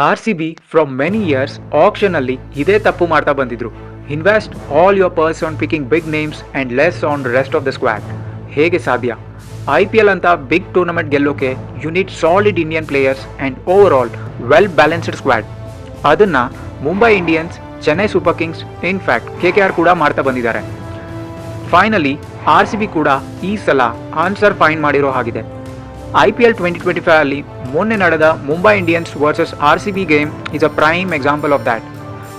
R C B from many years auction ಅಲ್ಲಿ ಇದೇ ತಪ್ಪು ಮಾಡ್ತಾ ಬಂದಿದ್ರು. Invest all your purse on picking big names and less on rest of the squad ಹೇಗೆ ಸಾಧ್ಯ? I P L ಅಂತ big tournament ಗೆಲ್ಲೋಕೆ unit solid Indian players and overall well balanced squad ಅದನ್ನು Mumbai Indians Chennai super kings in fact K K R ಕೂಡ ಮಾಡ್ತಾ ಬಂದಿದ್ದಾರೆ. Finally R C B ಕೂಡ ಈ ಸಲ ಆನ್ಸರ್ ಫೈನ್ ಮಾಡಿರೋ ಹಾಗಿದೆ. I P twenty twenty five ಅಲ್ಲಿ ಮೊನ್ನೆ ನಡೆದ Mumbai Indians versus R C B game is a prime example of that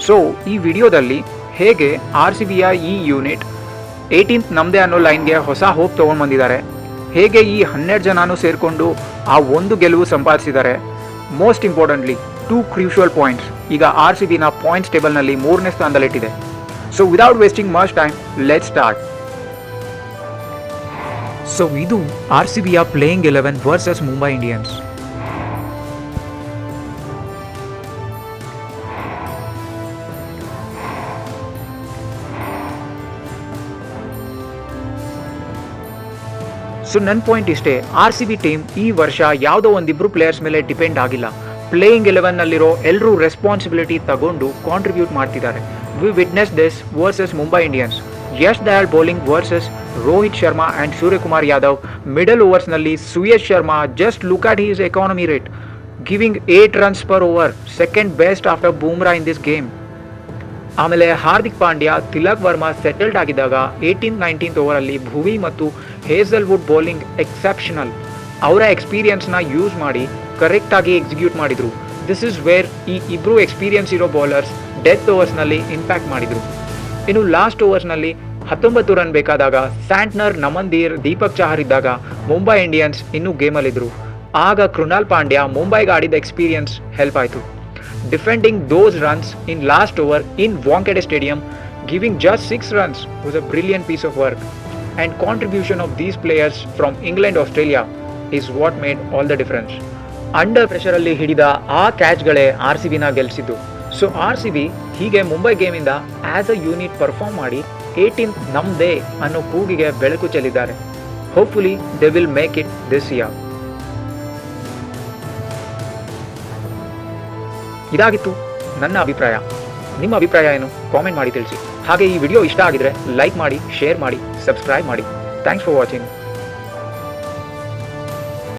so ಈ ವಿಡಿಯೋದಲ್ಲಿ ಹೇಗೆ ಆರ್ ಸಿ ಬಿಯ ಈ ಯೂನಿಟ್ ಏಯ್ಟೀನ್ತ್ ನಮ್ಮದೇ ಅನ್ನೋ ಲೈನ್ಗೆ ಹೊಸ ಹೋಪ್ ತೊಗೊಂಡು ಬಂದಿದ್ದಾರೆ. ಹೇಗೆ ಈ ಹನ್ನೆರಡು ಜನನೂ ಸೇರಿಕೊಂಡು ಆ ಒಂದು ಗೆಲುವು ಸಂಪಾದಿಸಿದ್ದಾರೆ. Most importantly two crucial points ಈಗ ಆರ್ ಸಿ ಬಿನ ಪಾಯಿಂಟ್ಸ್ ಟೇಬಲ್ನಲ್ಲಿ ಮೂರನೇ ಸ್ಥಾನದಲ್ಲಿಟ್ಟಿದೆ. So without wasting must time let start so ಇದು R C ಬಿಯ playing eleven versus Mumbai Indians so ನನ್ನ ಪಾಯಿಂಟ್ ಇಷ್ಟೇ. ಆರ್ ಸಿ ಬಿ ಟೀಮ್ ಈ ವರ್ಷ ಯಾವುದೋ ಒಂದಿಬ್ರು ಪ್ಲೇಯರ್ಸ್ ಮೇಲೆ ಡಿಪೆಂಡ್ ಆಗಿಲ್ಲ. ಪ್ಲೇಯಿಂಗ್ ಎಲೆವೆನ್ನಲ್ಲಿರೋ ಎಲ್ಲರೂ ರೆಸ್ಪಾನ್ಸಿಬಿಲಿಟಿ ತಗೊಂಡು ಕಾಂಟ್ರಿಬ್ಯೂಟ್ ಮಾಡ್ತಿದ್ದಾರೆ. We witness this versus Mumbai Indians Yash Dayal bowling versus Rohit Sharma and Suryakumar Yadav. Middle ಓವರ್ಸ್ನಲ್ಲಿ Suyash Sharma just look at his economy rate giving eight runs per over second best after Bumrah in this game ಆಮೇಲೆ Hardik Pandya, Tilak Varma settled ಆಗಿದ್ದಾಗ eighteen nineteenth ಓವರಲ್ಲಿ ಭುವಿ ಮತ್ತು Hazlewood bowling exceptional ಅವರ ಎಕ್ಸ್ಪೀರಿಯನ್ಸ್ನ use ಮಾಡಿ ಕರೆಕ್ಟಾಗಿ execute ಮಾಡಿದರು. This is where ಈ ಇಬ್ಬರು ಎಕ್ಸ್ಪೀರಿಯನ್ಸ್ ಇರೋ ಬೌಲರ್ಸ್ ಡೆತ್ ಓವರ್ಸ್ನಲ್ಲಿ ಇಂಪ್ಯಾಕ್ಟ್ ಮಾಡಿದರು. ಇನ್ನು ಲಾಸ್ಟ್ ಓವರ್ಸ್ನಲ್ಲಿ ಹತ್ತೊಂಬತ್ತು ರನ್ ಬೇಕಾದಾಗ ಸ್ಯಾಂಟ್ನರ್ ನಮನ್ದೀರ್ ದೀಪಕ್ ಚಹರ್ ಇದ್ದಾಗ ಮುಂಬೈ ಇಂಡಿಯನ್ಸ್ ಇನ್ನೂ ಗೇಮಲ್ಲಿದ್ದರು ಆಗ ಕೃಣಾಲ್ ಪಾಂಡ್ಯ ಮುಂಬೈಗೆ ಆಡಿದ ಎಕ್ಸ್ಪೀರಿಯನ್ಸ್ ಹೆಲ್ಪ್ ಆಯಿತು. Defending those runs in last over in Wankhede stadium giving just six runs was a brilliant piece of work and contribution of these players from England Australia is what made all the difference. Under ಪ್ರೆಷರಲ್ಲಿ ಹಿಡಿದ ಆ ಕ್ಯಾಚ್ಗಳೇ R C ಬಿನ ಗೆಲ್ಲಿಸಿದ್ದು so R C B ಹೀಗೆ ಮುಂಬೈ ಗೇಮಿಂದ as a unit perform ಮಾಡಿ eighteen ನಮ್ದೇ ಅನ್ನೋ ಕೂಗಿಗೆ ಬೆಳಕು ಚೆಲ್ಲಿದ್ದಾರೆ. Hopefully they will make it this year ಇದಾಗಿತ್ತು ನನ್ನ ಅಭಿಪ್ರಾಯ. ನಿಮ್ಮ ಅಭಿಪ್ರಾಯ ಏನು? ಕಾಮೆಂಟ್ ಮಾಡಿ ತಿಳಿಸಿ. ಹಾಗೆ ಈ ವಿಡಿಯೋ ಇಷ್ಟ ಆಗಿದ್ರೆ ಲೈಕ್ ಮಾಡಿ ಶೇರ್ ಮಾಡಿ ಸಬ್ಸ್ಕ್ರೈಬ್ ಮಾಡಿ. Thanks for watching